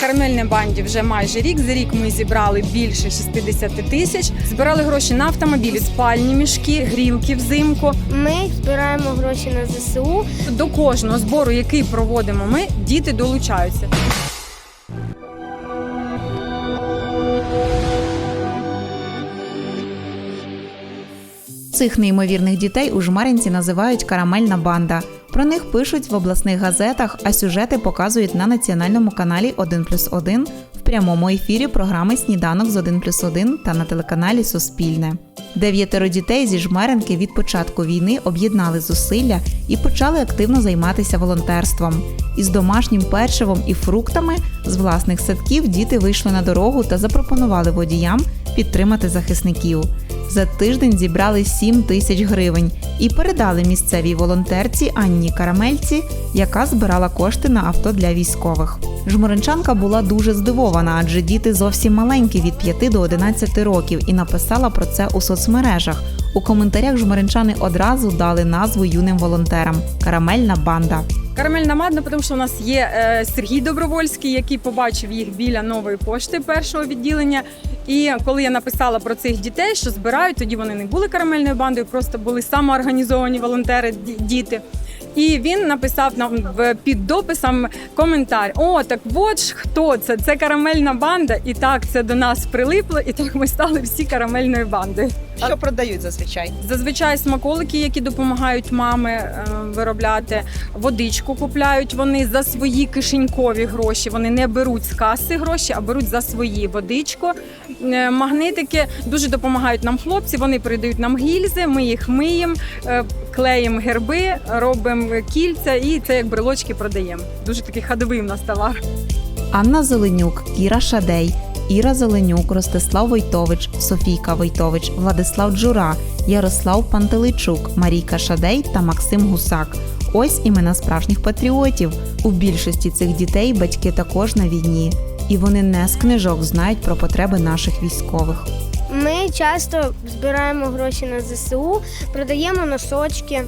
Карамельне банді вже майже рік. За рік ми зібрали більше 60 тисяч. Збирали гроші на автомобілі, спальні мішки, грілки взимку. Ми збираємо гроші на ЗСУ. До кожного збору, який проводимо ми, діти долучаються. Цих неймовірних дітей у жмеринці називають карамельна банда. Про них пишуть в обласних газетах, а сюжети показують на національному каналі 1 плюс 1 в прямому ефірі програми Сніданок з 1 плюс 1 та на телеканалі Суспільне. Дев'ятеро дітей зі жмеринки від початку війни об'єднали зусилля і почали активно займатися волонтерством. Із домашнім печивом і фруктами з власних садків діти вийшли на дорогу та запропонували водіям підтримати захисників. За тиждень зібрали 7 тисяч гривень і передали місцевій волонтерці Анні Карамельці, яка збирала кошти на авто для військових. Жмуринчанка була дуже здивована, адже діти зовсім маленькі від 5 до 11 років, і написала про це у соцмережах. У коментарях жмуринчани одразу дали назву юним волонтерам Карамельна банда. Карамельна мадна, тому що у нас є е, Сергій Добровольський, який побачив їх біля нової пошти першого відділення. І коли я написала про цих дітей, що збирають, тоді вони не були карамельною бандою, просто були самоорганізовані волонтери, діти. І він написав нам в- під дописом коментар: О, так от ж хто це? Це карамельна банда. І так це до нас прилипло, і так ми стали всі карамельною бандою. Що продають зазвичай? Зазвичай смаколики, які допомагають мами е, виробляти, водичку купляють вони за свої кишенькові гроші. Вони не беруть з каси гроші, а беруть за свої водичку. Е, Магнитики дуже допомагають нам хлопці. Вони передають нам гільзи, ми їх миємо, е, клеїмо герби, робимо кільця і це як брелочки продаємо. Дуже такий ходовий в нас товар. Анна Зеленюк, Кіра Шадей, Іра Зеленюк, Ростислав Войтович, Софійка Войтович, Владислав Джура, Ярослав Пантелейчук, Марійка Шадей та Максим Гусак. Ось імена справжніх патріотів. У більшості цих дітей батьки також на війні, і вони не з книжок знають про потреби наших військових. Ми часто збираємо гроші на ЗСУ, продаємо носочки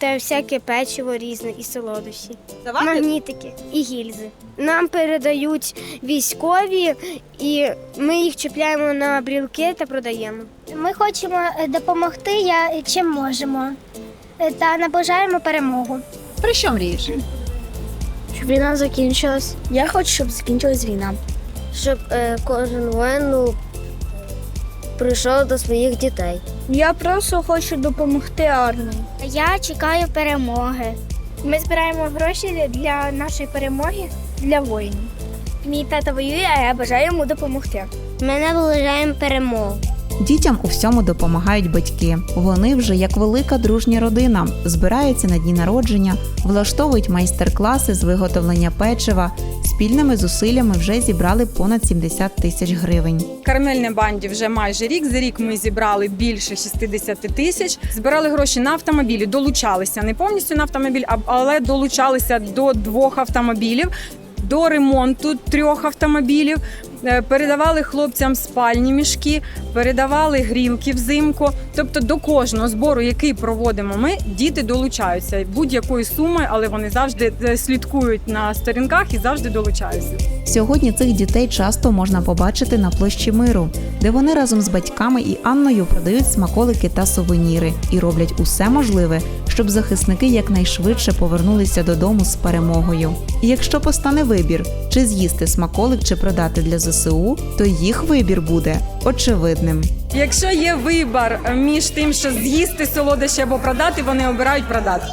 та всяке печиво різне і солодощі. Давати? Магнітики і гільзи. Нам передають військові, і ми їх чіпляємо на брілки та продаємо. Ми хочемо е, допомогти я, чим можемо е, та наближаємо перемогу. Про що мрієш? Щоб війна закінчилась. Я хочу, щоб закінчилась війна. Щоб е, кожен воїн ну, прийшов до своїх дітей. Я просто хочу допомогти армії. Я чекаю перемоги. Ми збираємо гроші для нашої перемоги для воїнів. Мій тато воює, а я бажаю йому допомогти. Ми наближаємо перемогу. Дітям у всьому допомагають батьки. Вони вже як велика дружня родина, збираються на дні народження, влаштовують майстер-класи з виготовлення печива. Спільними зусиллями вже зібрали понад 70 тисяч гривень. Карамельне банді вже майже рік. За рік ми зібрали більше 60 тисяч. Збирали гроші на автомобілі, долучалися не повністю на автомобіль, але долучалися до двох автомобілів. До ремонту трьох автомобілів Е, передавали хлопцям спальні мішки, передавали грілки взимку. Тобто до кожного збору, який проводимо ми, діти долучаються будь-якої суми, але вони завжди е, слідкують на сторінках і завжди долучаються. Сьогодні цих дітей часто можна побачити на площі миру, де вони разом з батьками і Анною продають смаколики та сувеніри і роблять усе можливе, щоб захисники якнайшвидше повернулися додому з перемогою. І якщо постане вибір, чи з'їсти смаколик, чи продати для ЗСУ, то їх вибір буде очевидним. Якщо є вибір між тим, що з'їсти солодощі або продати, вони обирають продати.